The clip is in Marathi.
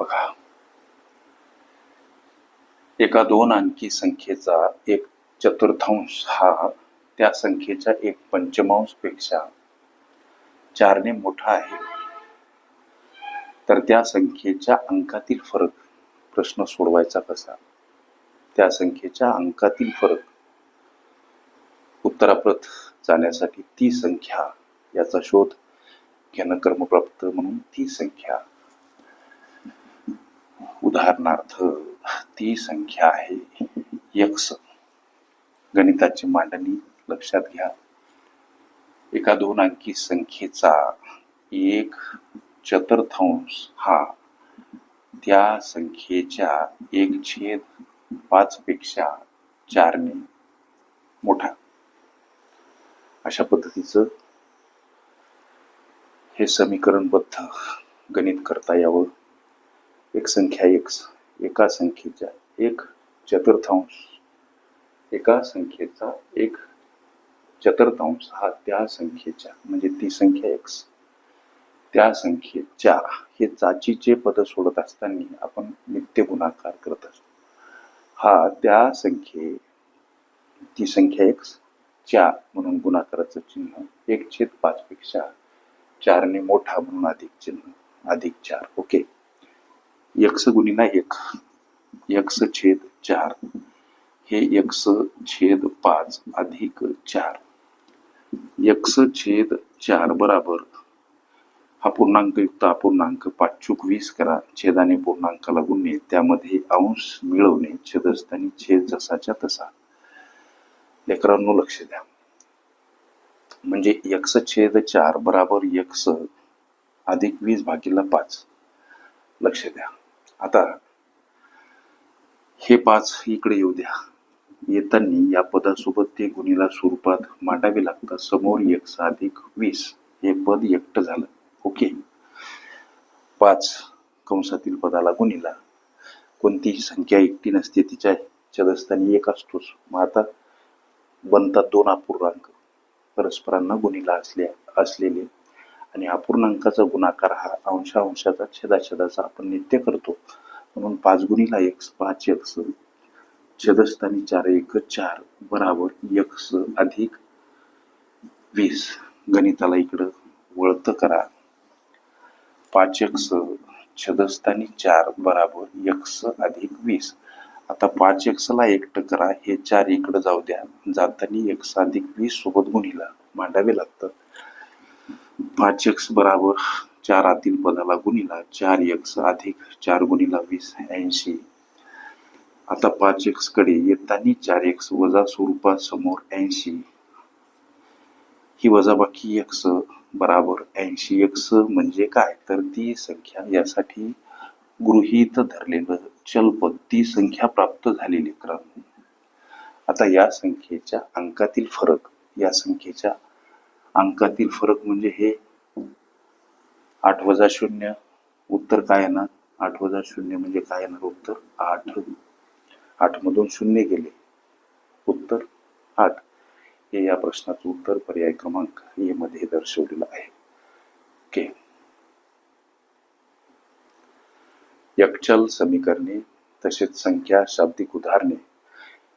बघा. एका दोन अंकी संख्येचा एक चतुर्थांश हा त्या संख्येच्या एक पंचमांशपेक्षा चारने मोठा आहे. तर त्या संख्येच्या अंकातील फरक प्रश्न सोडवायचा कसा? त्या संख्येच्या अंकातील फरक उत्तराप्रत जाण्यासाठी ती संख्या याचा शोध घेणं क्रमप्राप्त म्हणून ती संख्या उदाहरणार्थ ती संख्या आहे यक्स गणिताची मांडणी लक्षात घ्या. एका दोन अंकी संख्येचा एक चतुर्थांश हा त्या संख्येच्या एक छेद पाच पेक्षा चारने मोठा. अशा पद्धतीचं हे समीकरणबद्ध गणित करता यावं. एक संख्या एक्स एका संख्येच्या एक चतुर्थांश. एका संख्येचा एक चतुर्थांश हा त्या संख्येच्या म्हणजे ती संख्या एक्स त्या संख्येच्या हे चाचीचे पद सोडत असताना आपण नित्य गुणाकार करत असतो. हा त्या संख्ये ती संख्या एक्स चार म्हणून गुणाकाराचं चिन्ह एक छेद पाच पेक्षा चारने मोठा म्हणून अधिक चिन्ह अधिक चार. ओके? यक्ष गुणिला एक. यक्ष छेद चार. हे यक्ष छेद पाच अधिक चार. यक्ष छेद चार बराबर. हा पूर्णांकयुक्त अपूर्णांक पाचूक वीस करा. छेदाने पूर्णांकाला गुणणे त्यामध्ये अंश मिळवणे छेदस्थानी छेद जसाच्या तसा. लेकरांनो लक्ष द्या. म्हणजे यक्ष छेद चार बराबर यक्ष अधिक वीस भागीला पाच. लक्ष द्या. आता हे पाच इकडे येऊ द्या. येताना या पदासोबत ते गुणीला स्वरूपात मांडावे लागतात. समोर एक अधिक वीस हे पद एकट झालं. ओके. पाच कंसातील पदाला गुणीला. कोणतीही संख्या एकटी नसते तिच्या छदस्थानी एक असतोच. मग आता बनतात दोन अपूर्णांक. परस्परांना गुणीला असल्या असलेले आणि अपूर्णांकाचा गुणाकार हा अंशांशाचा छेदाछेदाचा आपण नित्य करतो. म्हणून पाच गुणीला एक पाच एक्स छेदस्थानी चार एक चार बराबर एक्स अधिक वीस. गणिताला इकडं वळतं करा. पाच एक्स छदस्थानी चार बराबर एक्स अधिक वीस. आता पाच एक्सला एकटं करा. हे चार इकडं जाऊ द्या. जाताना एक्स अधिक वीस सोबत गुणीला मांडावे लागतात पाच एक्स बराबर चार आतील पदाला गुणीला चार एक्स अधिक चार गुणीला वीस ऐंशी. आता पाच एक्सकडे येताना चार एक्स वजा स्वरूपात समोर ऐंशी. ही वजाबाकी एक्स बराबर ऐंशी एक्स म्हणजे काय? तर ती संख्या यासाठी गृहीत धरलेलं चलपद ती संख्या प्राप्त झालेली क्रम. आता या संख्येच्या अंकातील फरक या संख्येच्या अंकातील फरक म्हणजे हे. आठ वजा शून्य उत्तर काय येणार? आठ वजा शून्य म्हणजे काय येणार उत्तर? आठ. आठ मधून शून्य गेले. उत्तर आठ. हे या प्रश्नाचं उत्तर पर्याय क्रमांक ए मध्ये दर्शवलेलं आहे. के यकचल समीकरणे तसेच संख्या शाब्दिक उदाहरणे